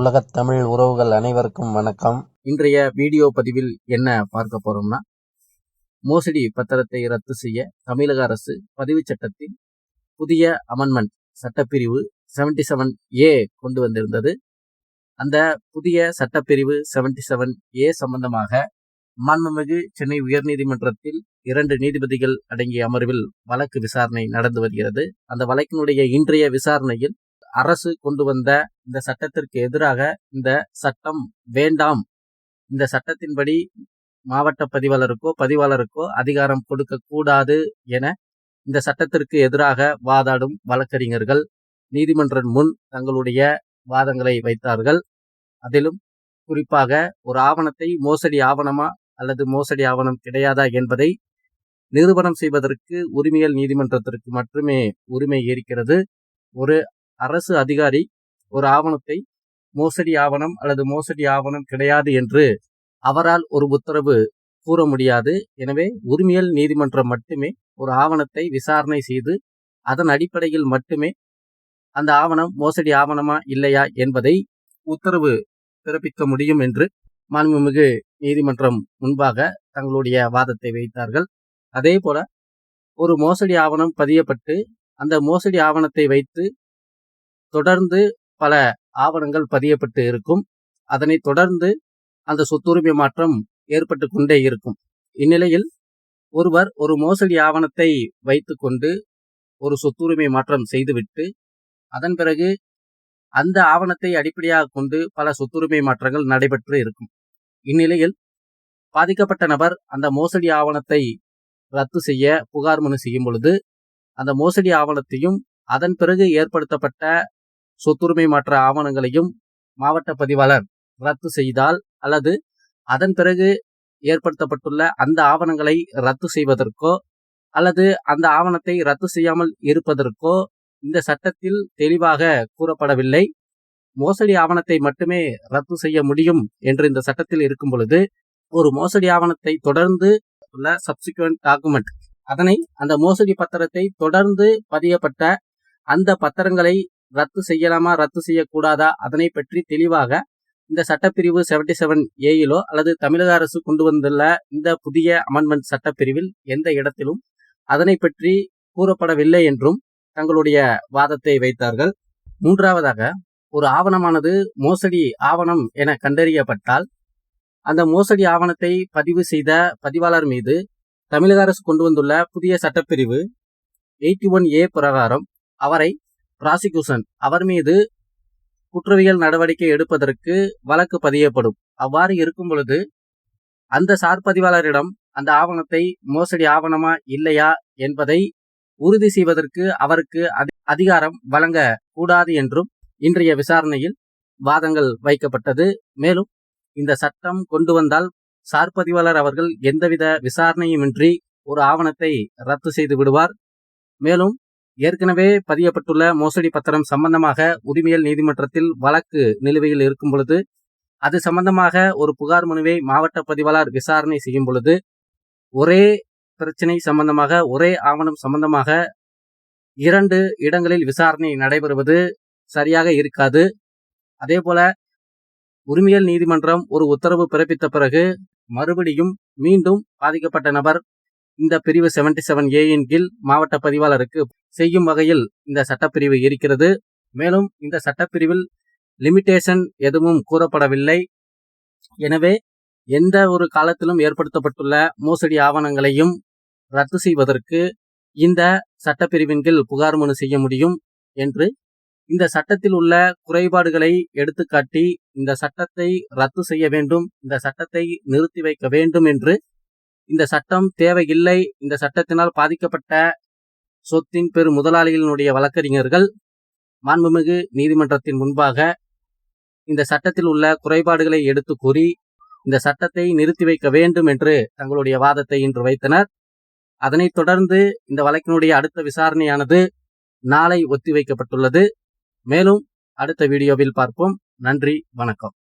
உலகத் தமிழ் உறவுகள் அனைவருக்கும் வணக்கம். இன்றைய வீடியோ பதிவில் என்ன பார்க்க போறோம்னா மோசடி பத்திரத்தை ரத்து செய்ய தமிழக அரசு பதிவு சட்டத்தில் புதிய அமெண்ட்மெண்ட் சட்டப்பிரிவு செவன்டி செவன் ஏ கொண்டு வந்திருந்தது. அந்த புதிய சட்டப்பிரிவு செவன்டி செவன் ஏ சம்பந்தமாக மாண்புமிகு சென்னை உயர்நீதிமன்றத்தில் இரண்டு நீதிபதிகள் அடங்கிய அமர்வில் வழக்கு விசாரணை நடந்து வருகிறது. அந்த வழக்கினுடைய இன்றைய விசாரணையில் அரசு கொண்டு வந்த இந்த சட்டத்திற்கு எதிராக இந்த சட்டம் வேண்டாம். இந்த சட்டத்தின்படி மாவட்ட பதிவாளருக்கோ பதிவாளருக்கோ அதிகாரம் கொடுக்க கூடாது என இந்த சட்டத்திற்கு எதிராக வாதாடும் வழக்கறிஞர்கள் நீதிமன்றம் முன் தங்களுடைய வாதங்களை வைத்தார்கள். அதிலும் குறிப்பாக ஒரு ஆவணத்தை மோசடி ஆவணமா அல்லது மோசடி ஆவணம் கிடையாதா என்பதை நிரூபணம் செய்வதற்கு உரிமையல் நீதிமன்றத்திற்கு மட்டுமே உரிமை இருக்கிறது. ஒரு அரசு அதிகாரி ஒரு ஆவணத்தை மோசடி ஆவணம் அல்லது மோசடி ஆவணம் கிடையாது என்று அவரால் ஒரு உத்தரவு கூற முடியாது. எனவே உரிமையல் நீதிமன்றம் மட்டுமே ஒரு ஆவணத்தை விசாரணை செய்து அதன் அடிப்படையில் மட்டுமே அந்த ஆவணம் மோசடி ஆவணமா இல்லையா என்பதை உத்தரவு பிறப்பிக்க முடியும் என்று மாண்புமிகு நீதிமன்றம் முன்பாக தங்களுடைய வாதத்தை வைத்தார்கள். அதே போல ஒரு மோசடி ஆவணம் பதியப்பட்டு அந்த மோசடி ஆவணத்தை வைத்து தொடர்ந்து பல ஆவணங்கள் பதியப்பட்டு இருக்கும். அதனை தொடர்ந்து அந்த சொத்துரிமை மாற்றம் ஏற்பட்டு கொண்டே இருக்கும். இந்நிலையில் ஒருவர் ஒரு மோசடி ஆவணத்தை வைத்துக்கொண்டு ஒரு சொத்துரிமை மாற்றம் செய்துவிட்டு அதன் பிறகு அந்த ஆவணத்தை அடிப்படையாக கொண்டு பல சொத்துரிமை மாற்றங்கள் நடைபெற்று இருக்கும். இந்நிலையில் பாதிக்கப்பட்ட நபர் அந்த மோசடி ஆவணத்தை ரத்து செய்ய புகார் மனு செய்யும் பொழுது அந்த மோசடி ஆவணத்தையும் அதன் பிறகு ஏற்படுத்தப்பட்ட சொத்துரிமை மாற்ற ஆவணங்களையும் மாவட்ட பதிவாளர் ரத்து செய்தால் அல்லது அதன் பிறகு ஏற்படுத்தப்பட்டுள்ள அந்த ஆவணங்களை ரத்து செய்வதற்கோ அல்லது அந்த ஆவணத்தை ரத்து செய்யாமல் இருப்பதற்கோ இந்த சட்டத்தில் தெளிவாக கூறப்படவில்லை. மோசடி ஆவணத்தை மட்டுமே ரத்து செய்ய முடியும் என்று இந்த சட்டத்தில் இருக்கும் பொழுது ஒரு மோசடி ஆவணத்தை தொடர்ந்து உள்ள சப்சிக்வெண்ட் டாக்குமெண்ட் அதனை அந்த மோசடி பத்திரத்தை தொடர்ந்து பதியப்பட்ட அந்த பத்திரங்களை ரத்து செய்யலாமா ரத்து செய்யக்கூடாதா? அதனை பற்றி தெளிவாக இந்த சட்டப்பிரிவு செவன்டி செவன் ஏயிலோ அல்லது தமிழக அரசு கொண்டு வந்துள்ள இந்த புதிய அமெண்ட்மெண்ட் சட்டப்பிரிவில் எந்த இடத்திலும் அதனை பற்றி கூறப்படவில்லை என்றும் தங்களுடைய வாதத்தை வைத்தார்கள். மூன்றாவதாக ஒரு ஆவணமானது மோசடி ஆவணம் என கண்டறியப்பட்டால் அந்த மோசடி ஆவணத்தை பதிவு செய்த பதிவாளர் மீது தமிழக அரசு கொண்டு வந்துள்ள புதிய சட்டப்பிரிவு எயிட்டி ஒன் ஏ பிரகாரம் அவரை பிராசிக்யூஷன் அவர் மீது குற்றவியல் நடவடிக்கை எடுப்பதற்கு வழக்கு பதியப்படும். அவ்வாறு இருக்கும் பொழுது அந்த சார்பதிவாளரிடம் அந்த ஆவணத்தை மோசடி ஆவணமா இல்லையா என்பதை உறுதி செய்வதற்கு அவருக்கு அதிகாரம் வழங்க கூடாது என்றும் இன்றைய விசாரணையில் வாதங்கள் வைக்கப்பட்டது. மேலும் இந்த சட்டம் கொண்டு வந்தால் சார்பதிவாளர் அவர்கள் எந்தவித விசாரணையுமின்றி ஒரு ஆவணத்தை ரத்து செய்து விடுவார். மேலும் ஏற்கனவே பதியப்பட்டுள்ள மோசடி பத்திரம் சம்பந்தமாக உரிமையல் நீதிமன்றத்தில் வழக்கு நிலுவையில் இருக்கும் பொழுது அது சம்பந்தமாக ஒரு புகார் மனுவை மாவட்ட பதிவாளர் விசாரணை செய்யும் பொழுது ஒரே பிரச்சனை சம்பந்தமாக ஒரே ஆவணம் சம்பந்தமாக இரண்டு இடங்களில் விசாரணை நடைபெறுவது சரியாக இருக்காது. அதே போல உரிமையல் நீதிமன்றம் ஒரு உத்தரவு பிறப்பித்த பிறகு மறுபடியும் மீண்டும் பாதிக்கப்பட்ட நபர் இந்த பிரிவு செவன்டி செவன் ஏயின் கீழ் மாவட்ட பதிவாளருக்கு செய்யும் வகையில் இந்த சட்டப்பிரிவு இருக்கிறது. மேலும் இந்த சட்டப்பிரிவில் லிமிட்டேஷன் எதுவும் கூறப்படவில்லை. எனவே எந்த ஒரு காலத்திலும் ஏற்படுத்தப்பட்டுள்ள மோசடி ஆவணங்களையும் ரத்து செய்வதற்கு இந்த சட்டப்பிரிவின் கீழ் புகார் மனு செய்ய முடியும் என்று இந்த சட்டத்தில் உள்ள குறைபாடுகளை எடுத்துக்காட்டி இந்த சட்டத்தை ரத்து செய்ய வேண்டும் இந்த சட்டத்தை நிறுத்தி வைக்க வேண்டும் என்று இந்த சட்டம் தேவையில்லை இந்த சட்டத்தினால் பாதிக்கப்பட்ட சொத்தின் பெரு முதலாளிகளினுடைய வழக்கறிஞர்கள் மாண்புமிகு நீதிமன்றத்தின் முன்பாக இந்த சட்டத்தில் உள்ள குறைபாடுகளை எடுத்து கூறி இந்த சட்டத்தை நிறுத்தி வைக்க வேண்டும் என்று தங்களுடைய வாதத்தை இன்று வைத்தனர். அதனைத் தொடர்ந்து இந்த வழக்கினுடைய அடுத்த விசாரணையானது நாளை ஒத்திவைக்கப்பட்டுள்ளது. மேலும் அடுத்த வீடியோவில் பார்ப்போம். நன்றி வணக்கம்.